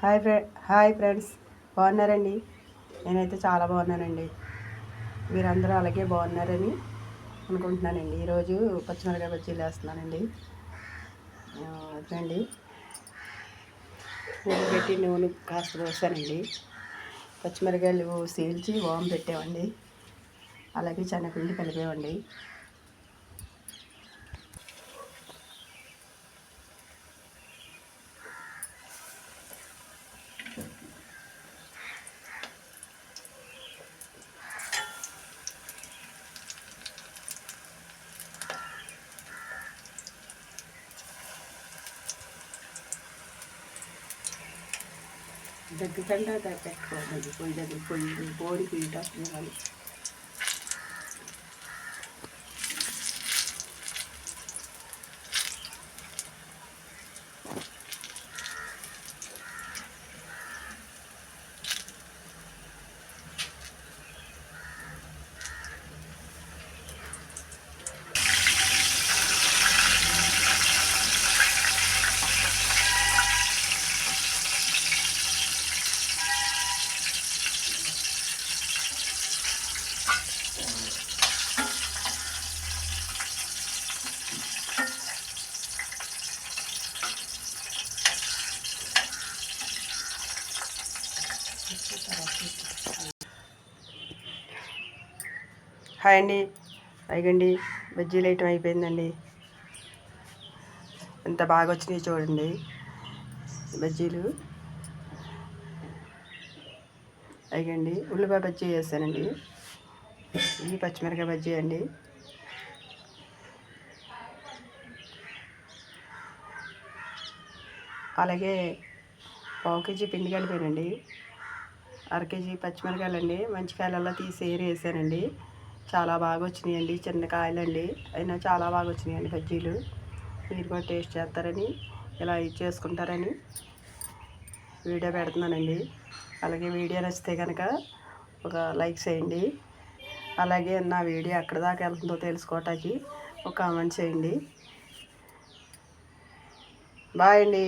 Hi ఫ్రె hi friends. బాగున్నారండి? నేనైతే చాలా బాగున్నానండి. మీరందరూ అలాగే బాగున్నారని అనుకుంటున్నానండి. ఈరోజు పచ్చిమిరకాయ బజ్జీలు వేస్తున్నానండి అదండి? నూనె పెట్టి నూనె కాస్త పోసానండి. పచ్చిమిరకాయలు సీల్చి వామ్ పెట్టామండి. అలాగే శనగపిండి కలిపామండి. దగ్గరకంటే పెట్టుకోవాలి పొయ్యి దగ్గర పొయ్యి కోడి పీట హాయ్ అండి. పైగండి. బజ్జీలు వేయటం అయిపోయిందండి. ఎంత బాగా వచ్చినాయి చూడండి. బజ్జీలు. అయ్యండి ఉల్లిపాయ బజ్జీ వేస్తానండి. ఇది పచ్చిమిరకాయ బజ్జీ అండి. అలాగే పావు కేజీ పిండి కలిపానండి. అర కేజీ పచ్చిమిరకాయలండి. మంచి కాయలల్లో తీసి ఏరి వేసానండి. చాలా బాగా వచ్చినాయండి చిన్న కాయలండి. అయినా చాలా బాగా వచ్చినాయండి బజ్జీలు. మీరు కూడా టేస్ట్ చేస్తారని ఇలా ఇది చేసుకుంటారని వీడియో పెడుతున్నానండి. అలాగే వీడియో నచ్చితే కనుక ఒక లైక్ చేయండి. అలాగే నా వీడియో ఎక్కడ దాకా వెళ్తుందో తెలుసుకోవటానికి ఒక కామెంట్ చేయండి. బాయ్ అండి.